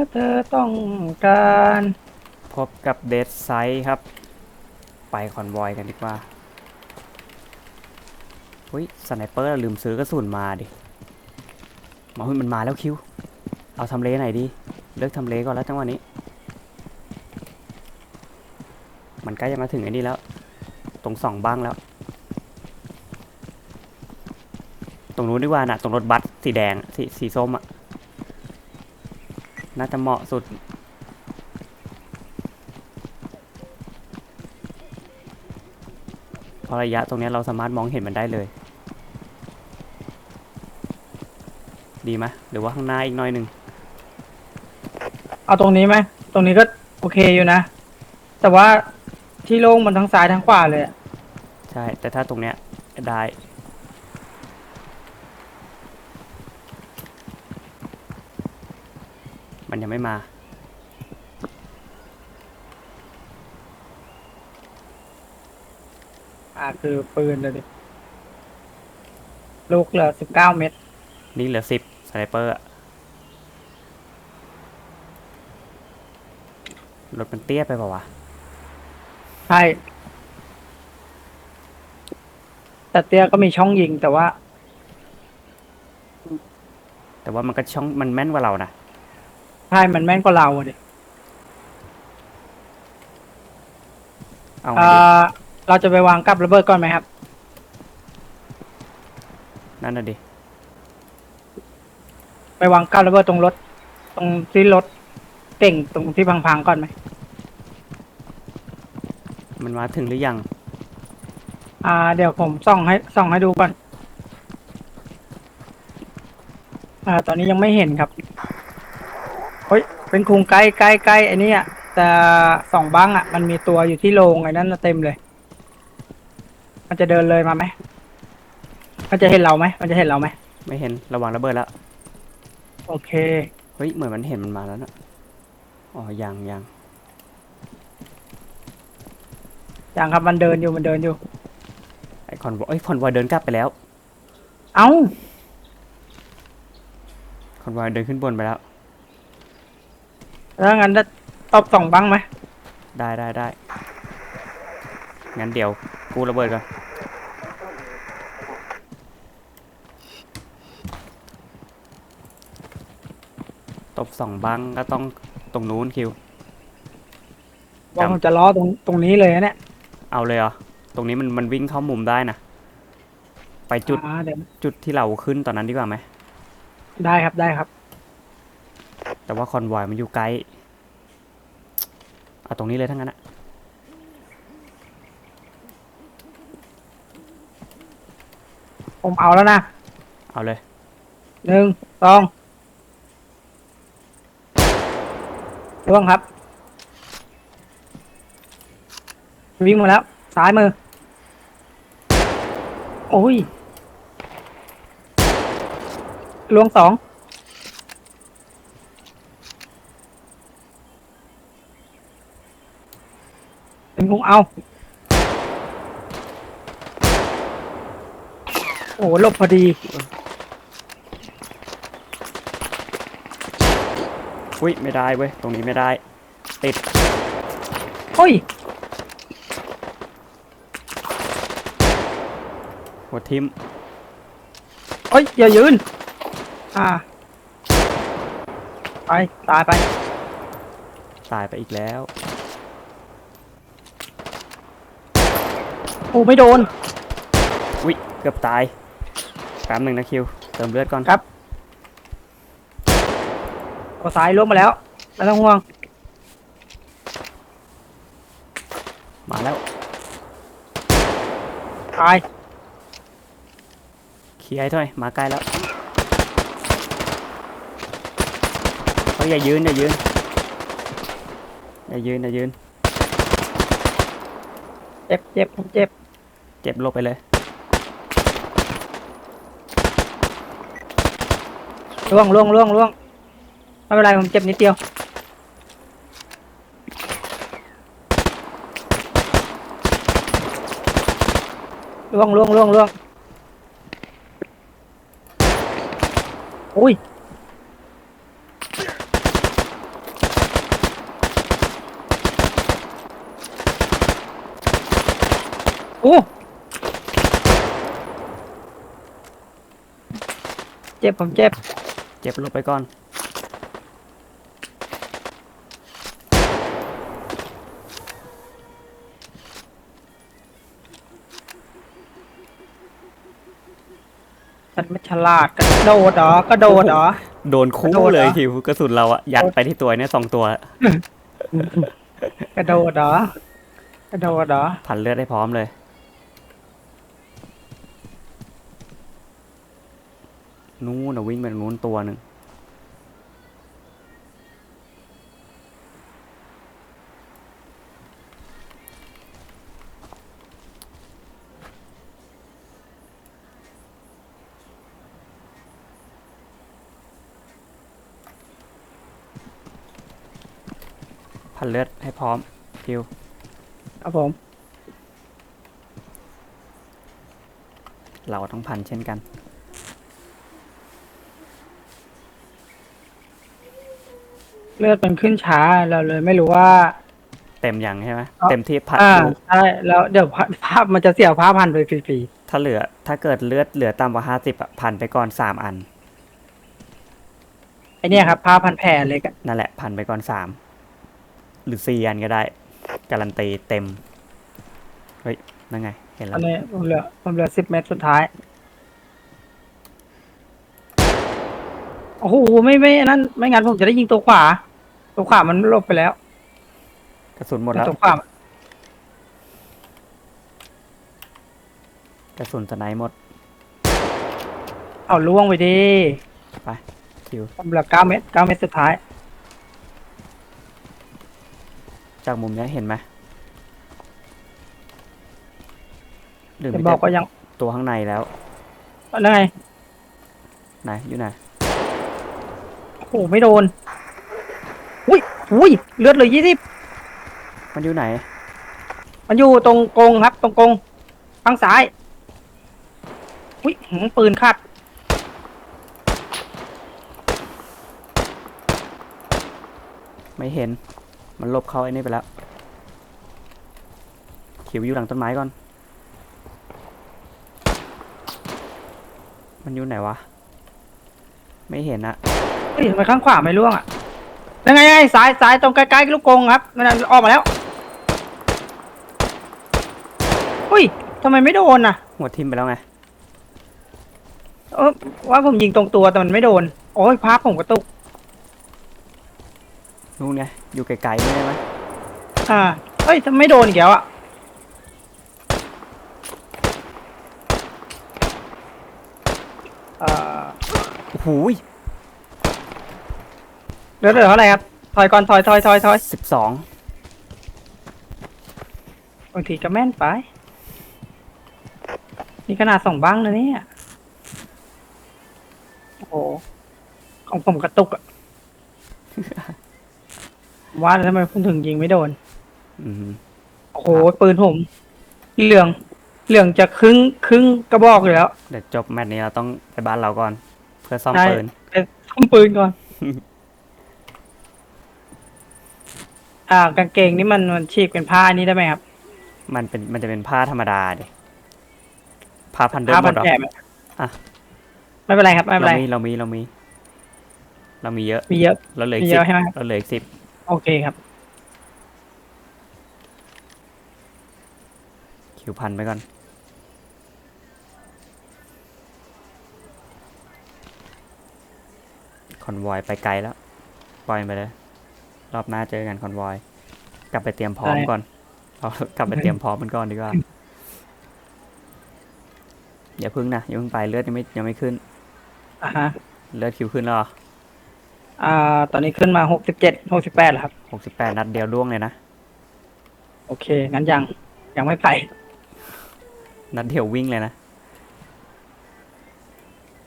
มื่อเธอต้องการ พบกับเดดไซด์ครับ ไปคอนวอยกันดีกว่าเฮ้ยสไนเปอร์ลืมซื้อกระสุนมาดิมาเฮ้ยมันมาแล้วคิว เอาทำเลไหนดี เลือกทำเลก่อนแล้วจังหวะนี้ มันใกล้จะมาถึงไอ้นี่แล้ว ตรงสองบ้างแล้ว ตรงนู้นดีกว่านะตรงรถบัสสีแดงสีสีส้มอะ น่าจะเหมาะสุดเพราะระยะตรงเนี้ยเราสามารถมองเห็นมันได้เลย ดีไหมหรือว่าข้างหน้าอีกหน่อยหนึ่งเอาตรงนี้ไหม ตรงนี้ก็โอเคอยู่นะ แต่ว่าที่โล่งมันทั้งซ้ายทั้งขวาเลยอะ ใช่ แต่ถ้าตรงเนี้ยได้ มัน ยังไม่มา อ่าคือปืนเลยดิ ลูกเหลือสิบเก้าเม็ด นี่เหลือสิบสไนเปอร์อะรถมันเตี้ยไปเปล่าวะ ใช่ แต่เตี้ยก็มีช่องยิงแต่ว่า แต่ว่ามันก็ช่องมันแม่นกว่าเรานะ ใช่มันแม่นกว่าเราอะดิเอาไงอ่ดีาเราจะไปวางกับระเบิดก่อนไหมครับ นั่นน่ะดิไปวางกับระเบิดตรงรถ ตรงที่รถเก่งตรงที่พังๆก่อนไหมมันมาถึงหรือยังอ่า เดี๋ยวผมส่องให้ส่องให้ดูก่อนอ่า ตอนนี้ยังไม่เห็นครับ เฮ้ย เป็นคุงใกล้ใกล้ใกล้ไอ้นี่อะแต่สองบ้างอะ มันมีตัวอยู่ที่โรงไอ้นั่นน่ะเต็มเลย มันจะเดินเลยมาไหม มันจะเห็นเราไหม มันจะเห็นเราไหม ไม่เห็นระวังระเบิดแล้วโอเค เฮ้ยเหมือนมันเห็นมันมาแล้วนะอ๋อยังยังอย่างครับมันเดินอยู่มันเดินอยู่ ไอคอนวอยเอ้ยคอนวอยเดินกลับไปแล้ว เอ้า คอนวอยเดินขึ้นบนไปแล้ว แล้วงั้นจะตบสองบ้างไหมได้ได้ได้งั้นเดี๋ยวกูระเบิดก่อนตบสองบังก็ต้องตรงนู้นคิวว่าผมจะล้อตรงตรงนี้เลยนะเนี่ยเอาเลยเหรอตรงนี้มันมันวิ่งเข้ามุมได้นะไปจุดอ่าเดี๋ยวจุดที่เราขึ้นตอนนั้นดีกว่าไหมได้ครับได้ครับ แต่ว่าคอนวอยมันอยู่ไกลเอาตรงนี้เลยทั้งนั้นอะผมเอาแล้วนะเอาเลย หนึ่งสองร่วงครับ วิ่งมาแล้ว ซ้ายมือ โอ้ยลวงสอง เป็นพุงเอา โอ้โหหลบพอดี อุ้ยไม่ได้เว้ย ตรงนี้ไม่ได้ ติด โอ้ย หัวทิมเอ้ย อย่ายืน อ่า ไป ตายไป ตายไปอีกแล้ว โอ้ไม่โดน อุ้ยเกือบตายแป๊บหนึ่งนะคิว เติมเลือดก่อนครับเอาซ้ายล้มมาแล้วไม่ต้องห่วง มาแล้ว ตาย เคลียร์ให้หน่อย มาใกล้แล้วเฮ้ยอย่ายืนอย่ายืนอย่ายืนอย่ายืน เจ็บเจ็บผมเจ็บเจ็บลบไปเลยล่วงล่วงล่วงล่วงไม่เป็นไรผมเจ็บนิดเดียว ล่วงล่วงล่วงล่วงอุ้ย โอ้ เจ็บผมเจ็บ เจ็บลงไปก่อนฉันไม่ฉลาดกระโดดเหรอกระโดดเหรอ โดนคู่กระโดดเหรอเลยคิวกระสุนเราอะยัดไปที่ตัวเนี่ยสองตัว กระโดดเหรอกระโดดเหรอ พันเลือดให้พร้อมเลย นู้นนะวิ่งไปทางนู้นตัวหนึ่งพันเลือดให้พร้อมคิวครับผม เราต้องพันเช่นกัน เลือดมันขึ้นช้าเราเลยไม่รู้ว่า เต็มยังใช่ไหมอ๋อเต็มที่พันอ่าดูใช่แล้วเดี๋ยวภาภาพมันจะเสียภาพพันไปฟรีถ้าเหลือ ถ้าเกิดเลือดเหลือต่ำกว่าห้าสิบอะพันไปก่อนสามอัน ๆไอเนี่ยครับภาพพันแผลเล็กอะนั่นแหละพันไปก่อนสามหรือสี่อันก็ได้ การันตีเต็ม เฮ้ย นั่นไง เห็นตแล้อวนนี้ผมเหลือผมเหลือสิบเมตรสุดท้ายโอ้โหไม่ไม่อันนั้นไม่งั้นผมจะได้ยิงตัวขวา ตัวขวามันหลบไปแล้วกระสุนหมดแล้วตัวขวากระสุนสไนด์หมดเอาล่วงไปดิคิวผมเหลือเก้าเมตรเก้าเมตรสุดท้าย จากมุมเนี้ยเห็นไหมหรือจะมีบอกแต่ว่ายังตัวข้างในแล้วแล้วไงไหนอยู่ไหนโอ้โหไม่โดน อุ้ยอุ้ยเลือดเลยยี่สิบมันอยู่ไหน มันอยู่ตรงกรงครับ ตรงกรงข้างซ้ายอุ้ยหืมปืนคาดไม่เห็น มันหลบเข้าไอ้นี่ไปแล้วคิวอยู่หลังต้นไม้ก่อน มันอยู่ไหนวะ ไม่เห็นอะเฮ้ยทำไมข้างขวาไม่ร่วงอะ ยังไงไงซ้ายซ้ายตรงใกล้ๆลูกกรงครับมันนะออกมาแล้ว อุ้ยทำไมไม่โดนอะ หัวทิ่มไปแล้วไง เออว่าผมยิงตรงตัวแต่มันไม่โดน โอ้ยภาพผมกระตุก นู่นไง อยู่ไกลๆไม่ได้ไหมอ่าเฮ้ยทำไมไม่โดนอีกแล้วอะอ่าโอ้โห เหลือเหลือเท่าไหร่ครับ ถอยก่อนถอยถอยถอยถอยสิบสองบางทีก็แม่นไป นี่ขนาดสองบ้างนะเนี่ย โอ้โห ของผมกระตุกอะ ว่าแล้วทำไมผมถึงยิงไม่โดน อืมโอ้โห ปืนผม เหลือง เหลืองจะครึ่งครึ่งกระบอกอยู่แล้ว เดี๋ยวจบแมตช์นี้เราต้องไปบ้านเราก่อน เพื่อซ่อมใช่ ปืนไปซ่อมปืนก่อน อ่ากางเกงนี่มันมันฉีกเป็นผ้านี้ได้ไหมครับมันเป็นมันจะเป็นผ้าธรรมดาดิผ้าพันเดิมผ้าหมพัดนเหรอ แผลไหมอะ ไม่เป็นไรครับไม่เป็นเราไร มีเรามีเรามี เรามีเยอะมีเยอะ เราเหลือมีอีกเยสิบอะใช่ไหมครับ เราเหลืออีกสิบโอเคครับ คิวพันไปก่อนคอนวอยไปไกลแล้วปล่อยไปเลย รอบหน้าเจอกันคอนวอย กลับไปเตรียมพร้อมได้ก่อนเอากลับไปเตรียมพร้อมมันก่อนดีกว่าอย่าพึ่งนะอย่าเพึ่งไปเลือดยังไม่ยังไม่ขึ้นอ่าฮะเลือดคิวขึ้นแล้วเหรออ่า ตอนนี้ขึ้นมาหกสิบเจ็ดหกสิบแปดแล้วครับหกสิบแปดนัดเดียวล่วงเลยนะโอเค งั้นยังยังไม่ไปนัดเดียววิ่งเลยนะ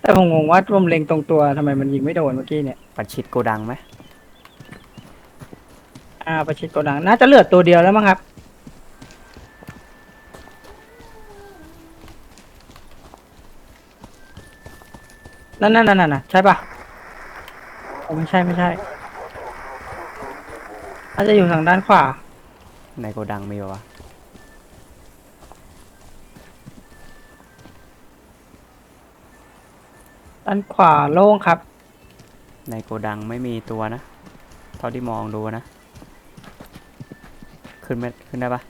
แต่ผมงงว่าผมเล็งตรงตัวทำไมมันยิงไม่โดนเมื่อกี้เนี่ยปัดชิดโกดังไหม อาประชิดโกดังน่าจะเลือดตัวเดียวแล้วมั้งครับ นั่นนั่นนั่นน่ะใช่ปะโอไม่ใช่ไม่ใช่น่าจะอยู่ทางด้านขวา ในโกดังมีปะวะด้านขวาโล่งครับ ในโกดังไม่มีตัวนะ เท่าที่มองดูนะ ขึ้นไม่ขึ้นได้ปะ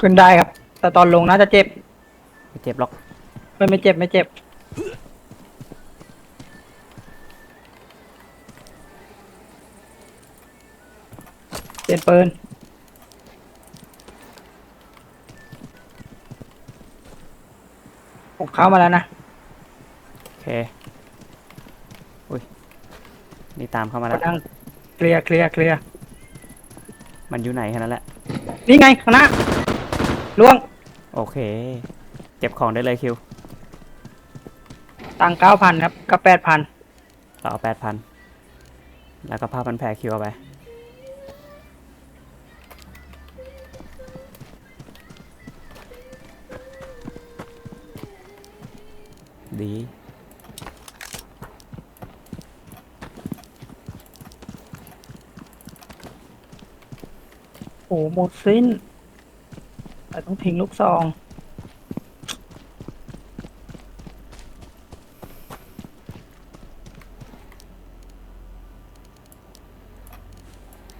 ขึ้นได้ครับ แต่ตอนลงน่าจะเจ็บไม่เจ็บหรอกไม่ไม่เจ็บไม่เจ็บ เปลี่ยนปืนผมเข้ามาแล้วนะ โอเคอุ้ยนี่ตามเข้ามาก็แล้วนั่งเคลียร์เคลียร์เคลียร์มันอยู่ไหนแค่นั้นแหละ นี่ไงข้างหน้าล่วงโอเค เก็บของได้เลยคิวตังเก้าพันครับก็แปดพันเราเอาแปดพันแล้วก็ผ้าพันแผลคิวเอาไป ดี หมดสิ้นแต่ต้องทิ้งลูกซอง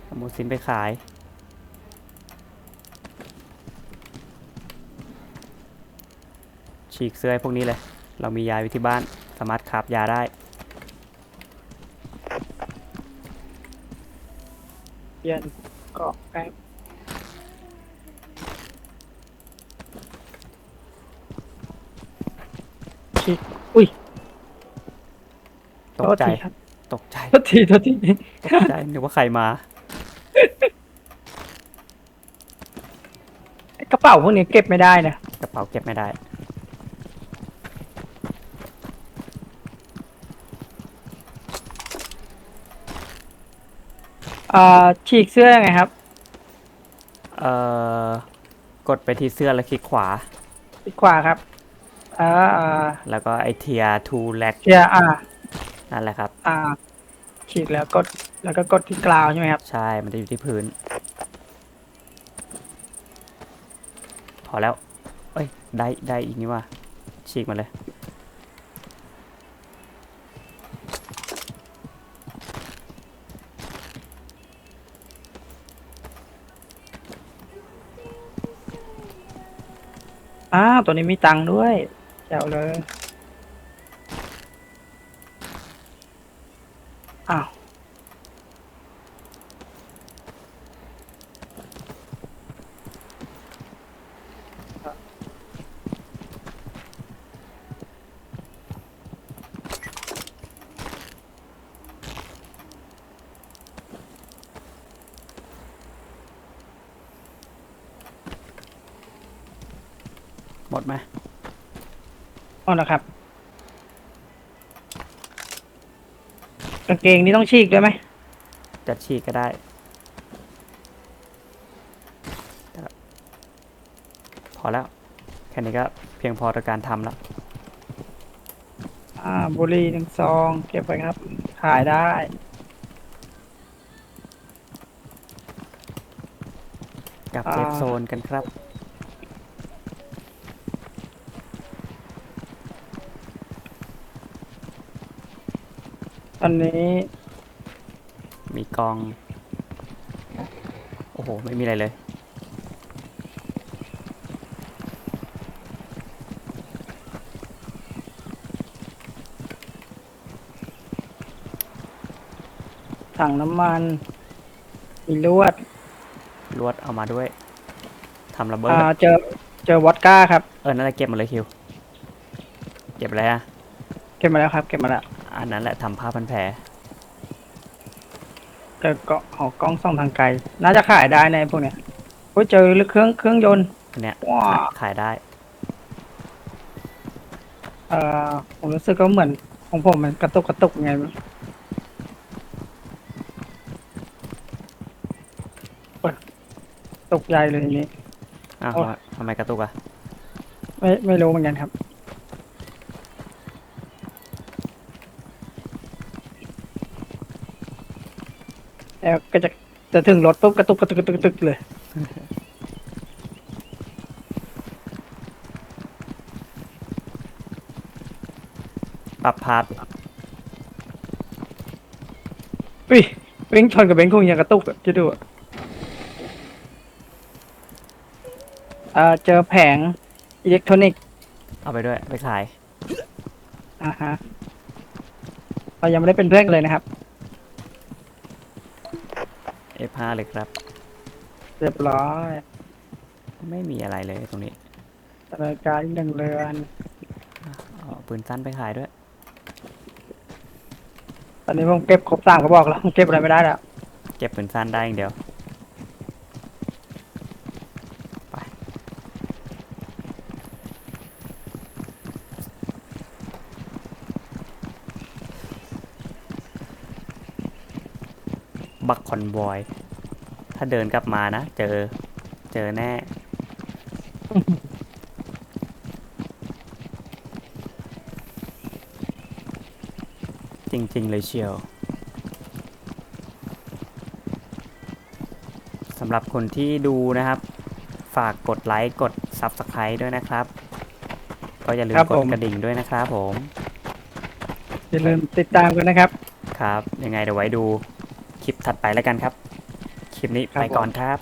เอาหมูสินไปขาย ฉีกเสื้อให้พวกนี้เลย เรามียาอยู่ที่บ้าน สามารถขับยาได้ เปลี่ยนเกาะแป๊บ ฉีกอุ้ย ตกใจ โทษทีครับ ตกใจ โทษทีโทษทีตกใจนึกว่าใครมากระเป๋าพวกนี้เก็บไม่ได้นะกระเป๋าเก็บไม่ได้ อ่าฉีกเสื้อยังไงครับเอ่อ กดไปที่เสื้อแล้วคลิกขวาอีกขวาครับ อ่าอ่าแล้วก็ไอเทียทูแลกเชียร์อ่านั่นแหละครับ อ่าฉีกแล้วกดแล้วก็กดที่กราวใช่ไหมครับ ใช่ มันจะอยู่ที่พื้น พอแล้ว เอ้ย ได้ได้อีกนี่ว่า ฉีกมาเลย อ้าวตัวนี้มีตังค์ด้วย แจ๋วเลย อ้าว หมดไหม อ๋อนะครับกางเกงนี่ต้องฉีกด้วยไหมจะฉีกก็ได้พอแล้ว แค่นี้ก็เพียงพอต่อการทำแล้ว อ่าบุหรี่หนึ่งซอง เก็บไว้ครับ ขายได้ กลับอ่าเซฟโซนกันครับ อนนี้ มีกอง โอ้โห ไม่มีอะไรเลย ถังน้ำมัน มีลวดลวดเอามาด้วยทำระเบิดอ่าเจอเจอวอดก้าครับ เออนั่นแหละเก็บมาเลยคิว เก็บอะไรอะเก็บมาแล้วครับ เก็บมาแล้ว อันนั้นแหละทำผ้าพันแผลเจอเกาะหอกล้องส่องทางไกล น่าจะขายได้ในพวกเนี้ยโอ้ยเจอเครื่องเครื่องยนต์อันเนี้ยว้าขายได้ เอ่อผมรู้สึกก็เหมือนของผมมันกระตุกกระตุกไงไม่รู้โอ๊ยตกใหญ่เลยทีนี้อ้าวโอ้ทำไมกระตุกอะไม่ไม่รู้เหมือนกันครับ แล้วก็จะจะถึงรถปุ๊บกระตุกกระตุกกระตุกกระตุกเลยมปรับภาพอุ้ยเบงชนกับเบงคงยังกระตุกอะจะดูอะเอ่อเจอแผงอิเล็กทรอนิกส์เอาไปด้วย ไปขาย อ่าฮะเรายังไม่ได้เป็นเพื่อนกันเลยนะครับ F5 เลยครับ เรียบร้อยไม่มีอะไรเลยตรงนี้ดำเนินการอีกหนึ่งเรือนเอาปืนสั้นไปขายด้วย ตอนนี้ผมเก็บครบสามกระบอกแล้วผมเก็บอะไรไม่ได้แล้ว เก็บปืนสั้นได้อย่างเดียว ไป บักค อนบอย ถ้าเดินกลับมานะ เจอ เจอแน่ จริง ๆ เลยเชียวสำหรับคนที่ดูนะครับ ฝากกดไลค์ กด Subscribe ด้วยนะครับ ก็อย่าลืมครับกดผม กระดิ่งด้วยนะครับผม อย่าลืมติดตามกันนะครับ ครับ ยังไงเดี๋ยวไว้ดู คลิปถัดไปแล้วกันครับ คลิปนี้ไปก่อนครับ